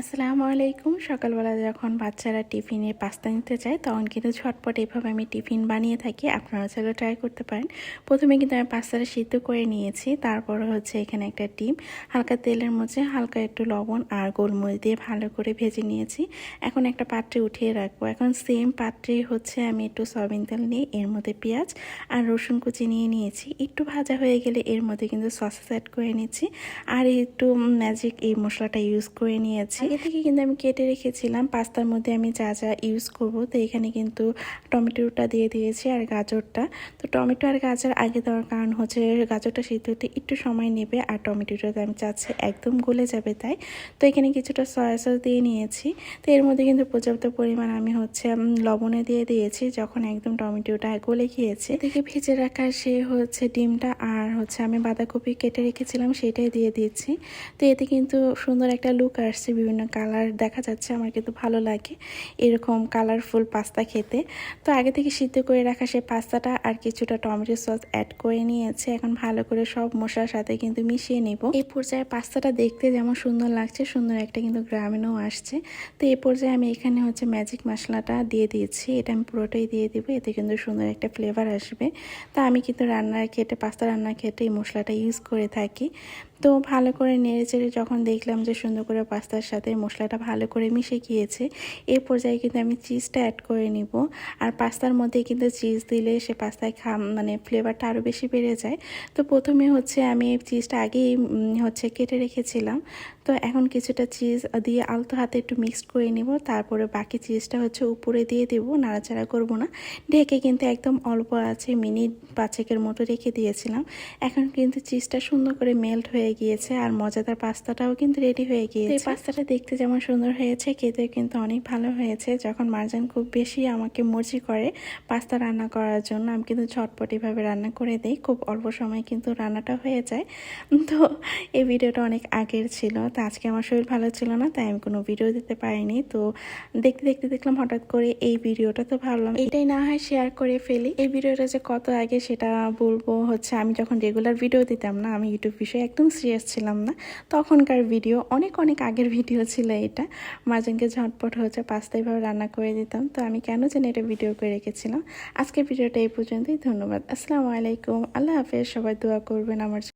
আসসালামু আলাইকুম। সকালবেলা যখন বাচ্চারা টিফিনে পাস্তা নিতে চায় তখন কিন্তু ঝটপট এভাবে আমি টিফিন বানিয়ে থাকি। আপনারা চাইলে ট্রাই করতে পারেন। প্রথমে কিন্তু আমি পাস্তাটা সিদ্ধ করে নিয়েছি। তারপর হচ্ছে এখানে একটা ডিম, হালকা তেলের মধ্যে হালকা একটু লবণ আর গোলমরিচ দিয়ে ভালো করে ভেজে নিয়েছি। এখন একটা পাত্রে উঠিয়ে রাখব। এখন সেম পাত্রে হচ্ছে আমি একটু সয়াবিন তেল নিয়ে, এর মধ্যে পেঁয়াজ আর রসুন কুচি নিয়ে নিয়েছি। একটু ভাজা হয়ে গেলে এর মধ্যে কিন্তু সসেস অ্যাড করে নিচ্ছি। আর একটু ম্যাজিক এই মশলাটা ইউজ করে নিয়েছি। আগে থেকে কিন্তু আমি কেটে রেখেছিলাম। পাস্তার মধ্যে আমি যা যা ইউজ করব, তো এখানে কিন্তু টমেটোটা দিয়ে দিয়েছি আর গাজরটা। তো টমেটো আর গাজর আগে দেওয়ার কারণ হচ্ছে গাজরটা সিদ্ধ হতে একটু সময় নেবে আর টমেটোটা আমি চাচ্ছি একদম গলে যাবে তাই। তো এখানে কিছুটা সয়া সস দিয়ে নিয়েছি। তো এর মধ্যে কিন্তু পর্যাপ্ত পরিমাণ আমি হচ্ছে লবণে দিয়ে দিয়েছি যখন একদম টমেটোটা গলে গিয়েছে। এদিকে ভেজে রাখা সে হচ্ছে ডিমটা আর হচ্ছে আমি বাঁধাকপি কেটে রেখেছিলাম সেটাই দিয়ে দিয়েছি তো এতে কিন্তু সুন্দর একটা লুক আসছে বিভিন্ন কালার দেখা যাচ্ছে, আমার কিন্তু ভালো লাগে এরকম কালারফুল পাস্তা খেতে। তো আগে থেকে সিদ্ধ করে রাখা সেই পাস্তাটা আর কিছুটা টমেটো সস অ্যাড করে নিয়েছে। এখন ভালো করে সব মশলার সাথে কিন্তু মিশিয়ে নেব। এই পর্যায়ে পাস্তাটা দেখতে যেমন সুন্দর লাগছে, সুন্দর একটা কিন্তু গ্রামীণও আসছে। তো এই পর্যায়ে আমি এখানে হচ্ছে ম্যাজিক মশলাটা দিয়ে দিয়েছি। এটা আমি পুরোটাই দিয়ে দেবো, এতে কিন্তু সুন্দর একটা ফ্লেভার আসবে। তা আমি কিন্তু রান্নার খেটে পাস্তা রান্নার খেটে এই মশলাটা ইউজ করে থাকি। তো ভালো করে নেড়ে চেড়ে যখন দেখলাম যে সুন্দর করে পাস্তার সাথে মশলাটা ভালো করে মিশে গিয়েছে। এই পর্যায়ে কিন্তু আমি চিজটা অ্যাড করে নিব। আর পাস্তার মধ্যে কিন্তু চিজ দিলে সে পাস্তায় খা মানে ফ্লেভারটা আরও বেশি বেড়ে যায়। তো প্রথমে হচ্ছে আমি চিজটা আগেই হচ্ছে কেটে রেখেছিলাম। তো এখন কিছুটা চিজ দিয়ে আলতো হাতে একটু মিক্সড করে নিব। তারপরে বাকি চিজটা হচ্ছে উপরে দিয়ে দেব, নাড়াচাড়া করব না। ঢেকে কিন্তু একদম অল্প আছে, মিনিট পাঁচেকের মতো রেখে দিয়েছিলাম। এখন কিন্তু চিজটা সুন্দর করে মেল্ট হয়ে গিয়েছে। আর মজাদার পাস্তাটাও কিন্তু রেডি হয়ে গিয়েছে। পাস্তাটা দেখতে যেমন সুন্দর হয়েছে খেতে কিন্তু অনেক ভালো হয়েছে। যখন মারজান খুব বেশি আমাকে মর্জি করে পাস্তা রান্না করার জন্য, আমি কিন্তু ঝটপট রান্না করে দিই। খুব অল্প সময় কিন্তু রান্নাটা হয়ে যায়। তো এই ভিডিওটা অনেক আগের ছিল। তো আজকে আমার শরীর ভালো ছিল না, তাই আমি কোনো ভিডিও দিতে পারিনি। তো দেখতে দেখতে, দেখলাম হঠাৎ করে এই ভিডিওটা, তো ভাবলাম এটাই না হয় শেয়ার করে ফেলি। এই ভিডিওটা যে কত আগে সেটা বলব হচ্ছে, আমি যখন রেগুলার ভিডিও দিতাম না, আমি ইউটিউব বিষয়ে একদম সিরিয়াস ছিলাম না। তখনকার ভিডিও অনেক অনেক আগের ভিডিও ছিল এটা। মার্জনকে ঝটপট হচ্ছে পাস্তা এভাবে রান্না করে দিতাম। তো আমি কেন যেন এটা ভিডিও করে রেখেছিলাম। আজকের ভিডিওটা এই পর্যন্তই। ধন্যবাদ। আসসালামু আলাইকুম। আল্লাহ হাফেজ। সবাই দোয়া করবেন আমার